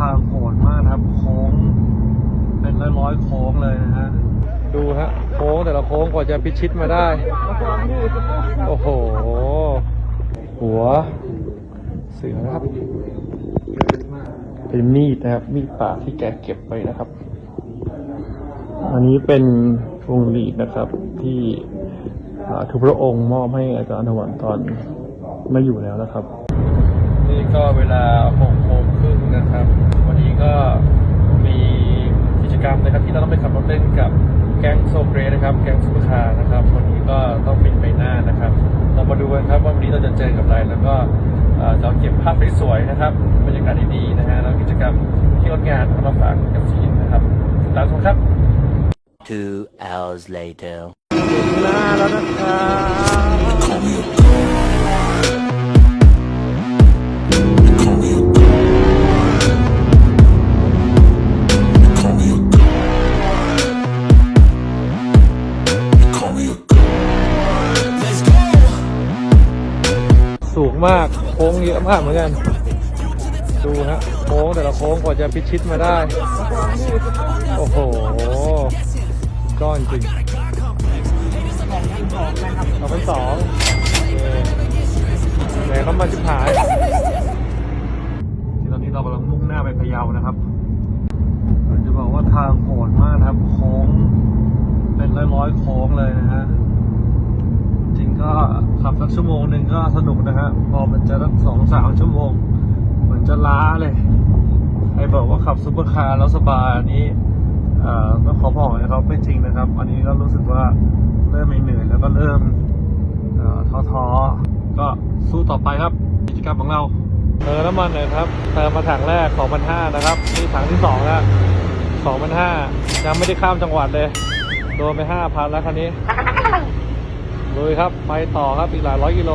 ทางโหดมากครับ โค้ง เป็นร้อยร้อยๆโค้งเลยนะฮะ ดูฮะ โค้งแต่ละโค้งกว่าจะพิชิตมาได้ โอ้โห หัว เสือนะครับ เป็นมีดนะครับ มีดป่าที่แกเก็บไว้นะครับ อันนี้เป็นพวงหลีดนะครับที่ทุกพระองค์มอบให้อาจารย์ถวันตอนไม่อยู่แล้วนะครับ นี่ก็เวลาหก นะครับ วันนี้ก็มีกิจกรรมนะครับที่เราต้องไปขับรถเล่นกับแก๊งโซเกรนะครับ แก๊งซุปเปอร์คาร์นะครับ วันนี้ก็ต้องบินไปหน้านะครับ เรามาดูกันครับว่าวันนี้เราจะเจอกับอะไร แล้วก็เอ่อจะเก็บภาพสวยๆนะครับบรรยากาศดีๆนะฮะแล้วกิจกรรมที่งดงานเอามาฝากกับทีมนะครับตามชมครับ Two hours later. หน้าแล้วนะครับ มาก โค้งเยอะมากเหมือนกัน ดูฮะโค้งแต่ละโค้งกว่าจะพิชิตมาได้ โอ้โหก้อนจริงเราเป็นสองแต่เขามาชิบหายที่ตอนนี้เรากำลังมุ่งหน้าไปพะเยานะครับจะบอกว่าทางโหดมากครับ โค้งเป็นร้อยๆโค้งเลยนะฮะ จริงก็ขับสักชั่วโมงหนึ่งก็สนุกนะฮะพอมันจะสักสองสามชั่วโมงเหมือนจะล้าเลยใครบอกว่าขับซุปเปอร์คาร์แล้วสบายอันนี้เอ่อก็ขอบอกนะครับไม่จริงนะครับ อันนี้ก็รู้สึกว่าเริ่มเหนื่อยแล้วก็เริ่มท้อๆก็สู้ต่อไปครับกิจกรรมของเราเติมน้ำมันหน่อยครับเติมมาถังแรก 2,500 นะครับ นี่ถังที่สองแล้ว2,500 ยังไม่ได้ข้ามจังหวัดเลย โดนไป 5,000 แล้วคันนี้ ลุยครับ ไปต่อครับ อีกหลายร้อยกิโล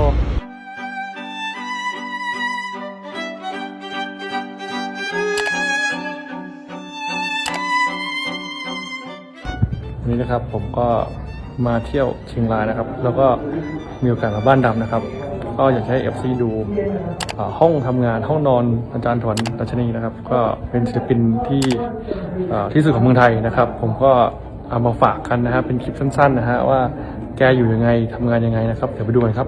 วันนี้นะครับผมก็มาเที่ยวเชียงรายนะครับ แล้วก็มีโอกาสมาบ้านดำนะครับ ก็อยากให้เอฟซีดูห้องทำงานห้องนอนอาจารย์ถวันรัชนีนะครับ ก็เป็นศิลปินที่ที่สุดของเมืองไทยนะครับ ผมก็เอามาฝากกันนะครับเป็นคลิปสั้นๆนะฮะว่า แกอยู่ยังไงทำงานยังไงนะครับ เดี๋ยวไปดูกันครับ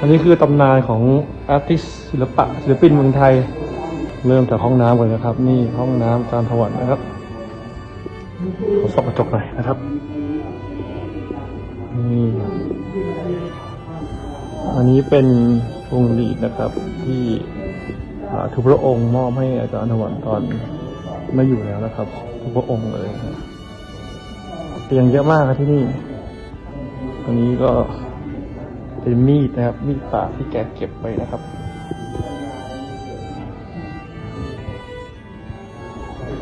อันนี้คือตำนานของอาร์ติสศิลปะศิลปินเมืองไทย เริ่มจากห้องน้ำก่อนนะครับ นี่ห้องน้ำจานถวันนะครับขอส่องกระจกหน่อยนะครับนี่อันนี้เป็นพวงหลีดนะครับ ที่ทุกพระองค์มอบให้อาจารย์ถวันตอนไม่อยู่แล้วนะครับ ทุกพระองค์เลยเตียงเยอะมากครับที่นี่อันนี้ก็เป็นมีดนะครับ มีดป่าที่แกเก็บไว้นะครับ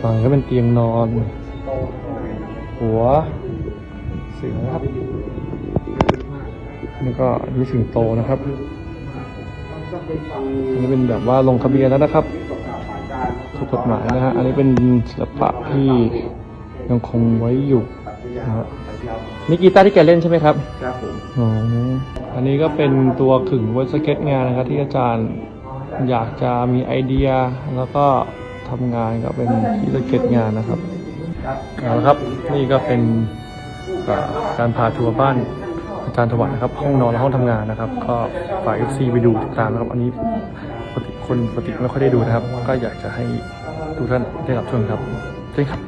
ฝั่งก็เป็นเตียงนอน หัวสือนะครับนี่ก็อันนี่สิงโตนะครับอันนี้เป็นแบบว่าลงทะเบียนแล้วนะครับถูกกฎหมายนะฮะอันนี้เป็นศิลปะที่ยังคงไว้อยู่นะฮะนี่กีตาร์ที่แกเล่นใช่ไหมครับครับผมอ๋ออันนี้ก็เป็นตัวขึงไว้สเก็ตงานนะครับที่อาจารย์อยากจะมีไอเดียแล้วก็ ทำงานก็เป็นที่สเก็ตงานนะครับเอาละครับนี่ก็เป็นการพาทัวร์บ้านอาจารย์ถวัลนะครับ ห้องนอนและห้องทำงานนะครับ ก็ฝาก FC ไปดูติดตามนะครับ อันนี้ปกติคนปกติไม่ค่อยได้ดูนะครับ ก็อยากจะให้ทุกท่านได้รับชมครับเช่ครับ